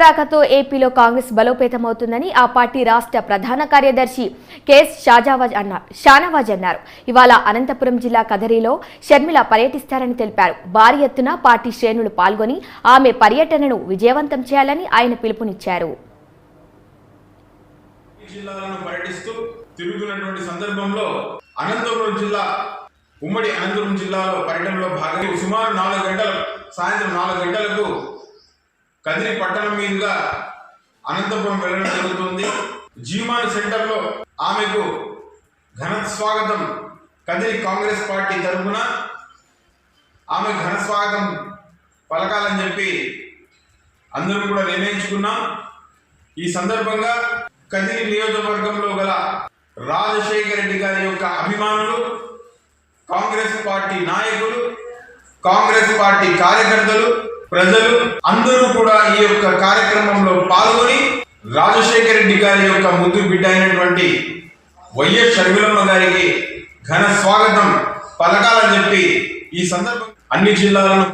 రాకతో ఏపీలో కాంగ్రెస్ బలోపేతమవుతుందని ఆ పార్టీ రాష్ట్ర ప్రధాన కార్యదర్శి కెఎస్ షాజావాజ్ అన్నారు. షానవాజ్ అన్నారు. ఇవాళ అనంతపురం జిల్లా కదరిలో షర్మిల పర్యటిస్తారని తెలిపారు. భారీ ఎత్తున పార్టీ శ్రేణులు పాల్గొని ఆమె పర్యటనను విజయవంతం చేయాలని ఆయన పిలుపునిచ్చారు. సందర్భంలో అనంతపురం జిల్లా ఉమ్మడి అనంతపురం జిల్లాలో పర్యటనలో భాగంగా సుమారు నాలుగు గంటలు సాయంత్రం నాలుగు గంటలకు కదిరి పట్టణం మీదుగా అనంతపురం వెళ్ళడం జరుగుతుంది. జీమాన్ సెంటర్లో ఆమెకు ఘన స్వాగతం కదిరి కాంగ్రెస్ పార్టీ తరఫున. ఆమె ఘన స్వాగతం పలకాలని చెప్పి అందరూ కూడా నిర్ణయించుకున్నాం. ఈ సందర్భంగా కదిరి నియోజకవర్గంలో గల రాజశేఖర రెడ్డి గారి యొక్క అభిమానులు కాంగ్రెస్ పార్టీ నాయకులు కాంగ్రెస్ పార్టీ కార్యకర్తలు ప్రజలు అందరూ కూడా ఈ యొక్క కార్యక్రమంలో పాల్గొని రాజశేఖర రెడ్డి గారి యొక్క ముద్దు బిడ్డ అయినటువంటి వైఎస్ షర్మిలమ్మ గారికి ఘన స్వాగతం పథకాలని చెప్పి ఈ సందర్భం అన్ని జిల్లాలను